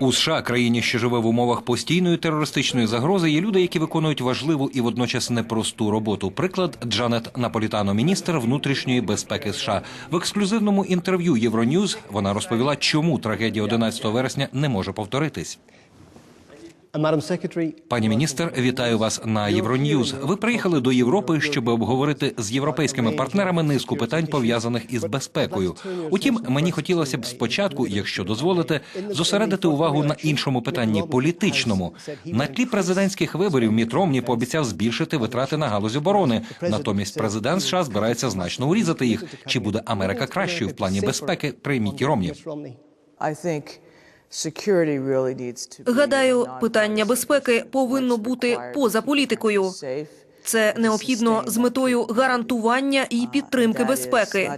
У США, країні, що живе в умовах постійної терористичної загрози, є люди, які виконують важливу і водночас непросту роботу. Приклад Джанет Наполітано, міністр внутрішньої безпеки США. В ексклюзивному інтерв'ю Євроньюз вона розповіла, чому трагедія 11 вересня не може повторитись. Пані міністр, вітаю вас на Євроньюз. Ви приїхали до Європи, щоб обговорити з європейськими партнерами низку питань пов'язаних із безпекою. Утім, мені хотілося б спочатку, якщо дозволите, зосередити увагу на іншому питанні політичному. На тлі президентських виборів Міт Ромні пообіцяв збільшити витрати на галузь оборони. Натомість президент США збирається значно урізати їх. Чи буде Америка кращою в плані безпеки при Міті Ромні? Гадаю, питання безпеки повинно бути поза політикою. Це необхідно з метою гарантування і підтримки безпеки.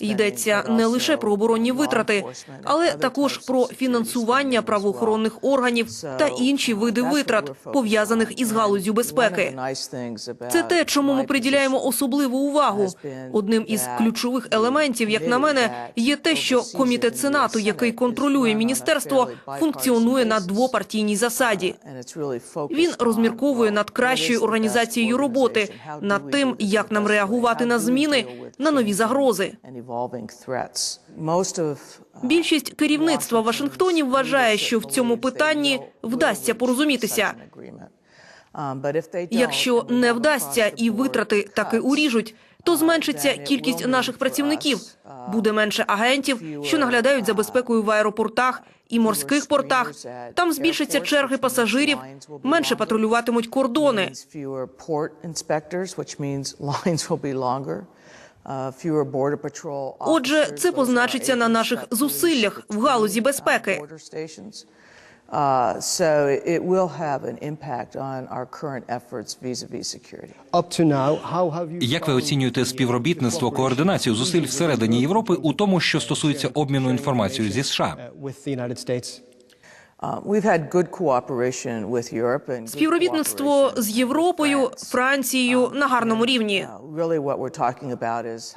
Йдеться не лише про оборонні витрати, але також про фінансування правоохоронних органів та інші види витрат, пов'язаних із галузю безпеки. Це те, чому ми приділяємо особливу увагу. Одним із ключових елементів, як на мене, є те, що комітет сенату, який контролює міністерство, функціонує на двопартійній засаді. Він розмірковує над кращою is the роботи, над тим, як нам реагувати на зміни, на нові загрози. Більшість керівництва Вашингтоні вважає, що в цьому питанні вдасться порозумітися. Якщо не вдасться і витрати таки уріжуть, то зменшиться кількість наших працівників. Буде менше агентів, що наглядають за безпекою в аеропортах і морських портах. Там збільшаться черги пасажирів, менше патрулюватимуть кордони. Отже, це позначиться на наших зусиллях в галузі безпеки. Uh, so it will have an impact on our current efforts vis-a-vis security. Up to now, how have you Як ви оцінюєте співробітництво, координацію зусиль всередині Європи у тому, що стосується обміну інформацією зі США? Співробітництво з Європою, Францією на гарному рівні.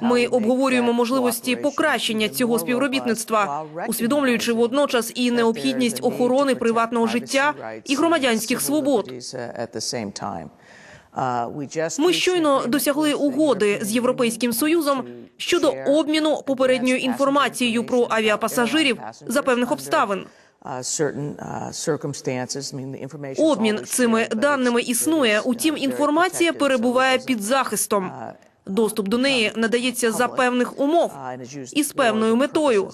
Uh, Ми обговорюємо можливості покращення цього співробітництва, усвідомлюючи водночас і необхідність охорони приватного життя і громадянських свобод. uh. Uh, Ми щойно досягли угоди з Європейським Союзом щодо обміну попередньою інформацією про авіапасажирів за певних обставин. Uh, uh, Обмін цими даними існує. uh, Утім, інформація перебуває під захистом. uh, Доступ до неї надається за певних умов uh, і з певною метою.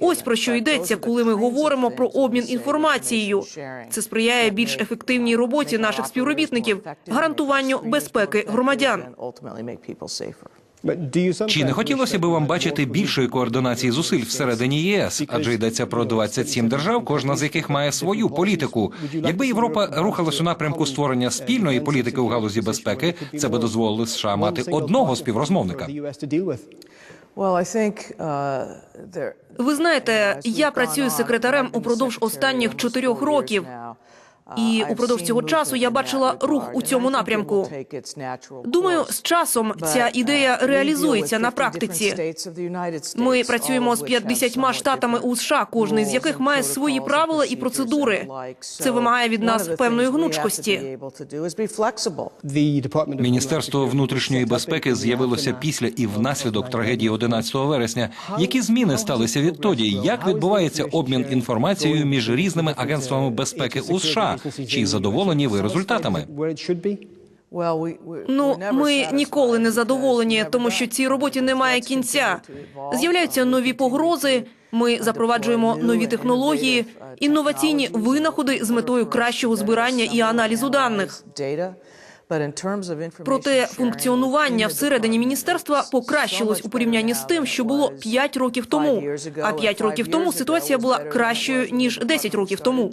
Ось про що йдеться, коли ми говоримо про обмін інформацією. Це сприяє більш ефективній uh, роботі наших співробітників, гарантуванню безпеки громадян. Чи не хотілося би вам бачити більшої координації зусиль всередині ЄС? Адже йдеться про 27 держав, кожна з яких має свою політику. Якби Європа рухалась у напрямку створення спільної політики у галузі безпеки, це би дозволило США мати одного співрозмовника. uh, Ви знаєте, я працюю секретарем упродовж останніх чотирьох років. І упродовж цього часу я бачила рух у цьому напрямку. Думаю, з часом ця uh, ідея реалізується на практиці. Ми працюємо з which 50 штатами у США, кожний з яких має свої правила і процедури. Це вимагає від нас певної гнучкості. Міністерство внутрішньої безпеки з'явилося після і внаслідок трагедії 11 вересня. Які зміни сталися відтоді? Як відбувається обмін інформацією між різними агентствами безпеки у США? Чи задоволені ви результатами? Ну, ми ніколи не задоволені, тому що цій роботі немає кінця. З'являються нові погрози. Ми запроваджуємо нові технології, інноваційні винаходи з метою кращого збирання і аналізу даних. Проте функціонування всередині міністерства покращилось у порівнянні з тим, що було 5 років тому. А 5 років тому ситуація була кращою ніж 10 років тому.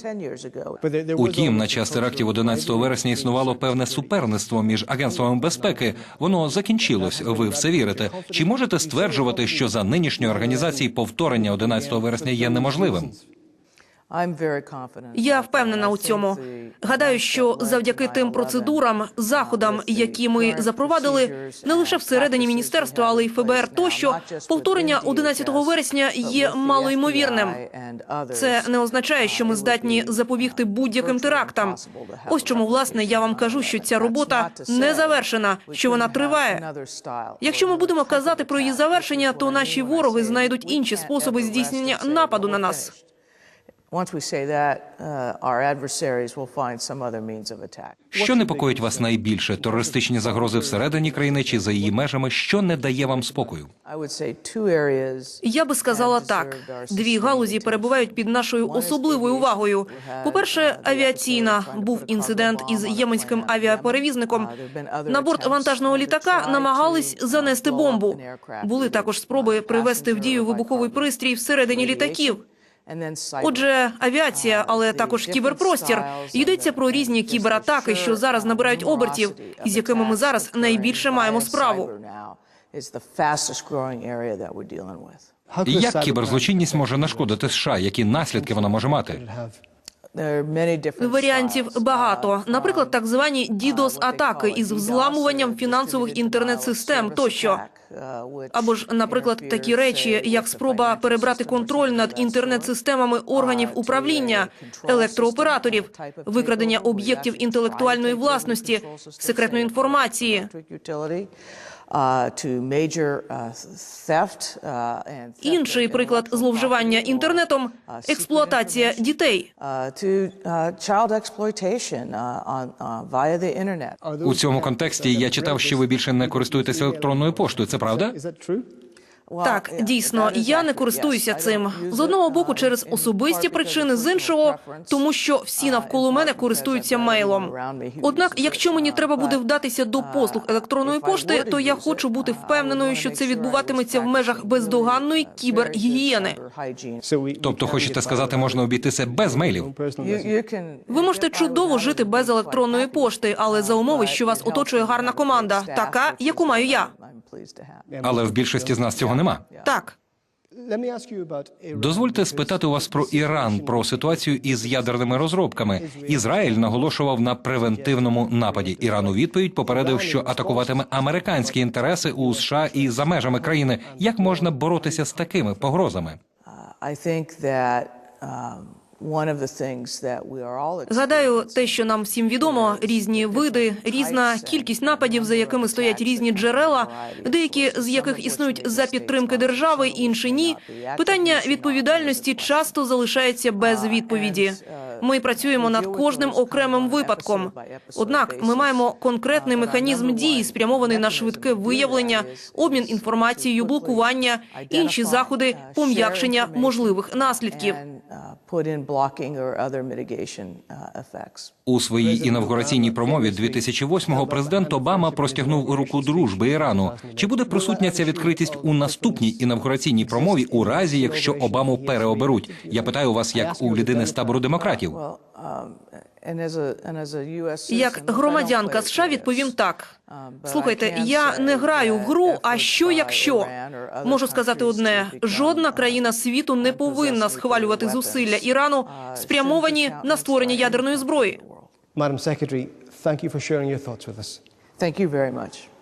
Утім, на час терактів culture 11 вересня існувало певне суперництво між агентствами безпеки. Воно закінчилось. Ви в це вірите? Чи можете стверджувати, що за нинішньої організації повторення 11 вересня є неможливим? Я впевнена у цьому. Гадаю, що завдяки тим процедурам, заходам, які ми запровадили, не лише всередині міністерства, але й ФБР, тощо повторення within 11 вересня є малоймовірним. Це не означає, що ми здатні запобігти будь-яким терактам. Ось чому, власне, я вам кажу, що ця робота не завершена, що вона триває. Якщо ми будемо казати про її завершення, то наші вороги знайдуть інші способи здійснення нападу на нас. Once we say that, uh, our adversaries will find some other means of attack. Що непокоїть вас найбільше? Терористичні загрози всередині країни чи за її межами? Що не дає вам спокою? I would say two areas Я би сказала так: дві галузі перебувають під нашою особливою увагою. По-перше, авіаційна був інцидент із єменським авіаперевізником. На борт вантажного літака намагались занести бомбу. Були також спроби привести в дію вибуховий пристрій всередині літаків. Отже, авіація, але також кіберпростір. Йдеться про різні кібератаки, що зараз набирають обертів, із якими ми зараз найбільше маємо справу. Як кіберзлочинність може нашкодити США? Які наслідки вона може мати? Have Варіантів багато. Наприклад, так звані DDoS-атаки із взламуванням фінансових інтернет-систем тощо. Або ж, наприклад, такі речі, як спроба перебрати контроль над інтернет-системами органів управління, електрооператорів, викрадення об'єктів інтелектуальної власності, секретної інформації. Інший приклад зловживання інтернетом експлуатація дітей. У цьому контексті я читав, що ви більше не користуєтеся електронною поштою. Це правда? Так, дійсно, я не користуюся цим з одного боку через особисті причини, з іншого, тому що всі навколо мене користуються мейлом. Однак, якщо мені треба буде вдатися до послуг електронної пошти, то я хочу бути впевненою, що це відбуватиметься в межах бездоганної кібергігієни. Тобто, хочете сказати, можна обійтися без мейлів? Ви можете чудово жити без електронної пошти, але за умови, що вас оточує гарна команда, така, яку маю я. Але в більшості з нас цього нема. Так. Let me ask you about Iran. Дозвольте спитати у вас про Іран, про ситуацію із ядерними розробками. Ізраїль наголошував на превентивному нападі. Іран у відповідь попередив, що атакуватиме американські інтереси у США і за межами країни. Як можна боротися з такими погрозами? I think that um, one of the things that we are all Гадаю, те, що нам всім відомо, різні види, різна кількість нападів, за якими стоять різні джерела, деякі з яких існують за підтримки держави, інші ні. Питання відповідальності часто залишається без відповіді. Ми працюємо над кожним окремим випадком. Однак ми маємо конкретний механізм дії, спрямований на швидке виявлення, обмін інформацією, блокування, інші заходи пом'якшення можливих наслідків. У своїй інавгураційній промові 2008-го президент Обама простягнув руку дружби Ірану. Чи буде присутня ця відкритість у наступній інавгураційній промові у разі, якщо Обаму переоберуть? Я питаю вас, як у людини з табору демократів. Well, um, and as a and as a U.S. Як citizen, I don't громадянка США відповім так. Слухайте, я не граю в that гру. А що якщо можу сказати одне: жодна uh, країна світу не повинна схвалювати зусилля Ірану, спрямовані на створення ядерної зброї. Madam Secretary, thank you for sharing your thoughts with us. Thank you very much.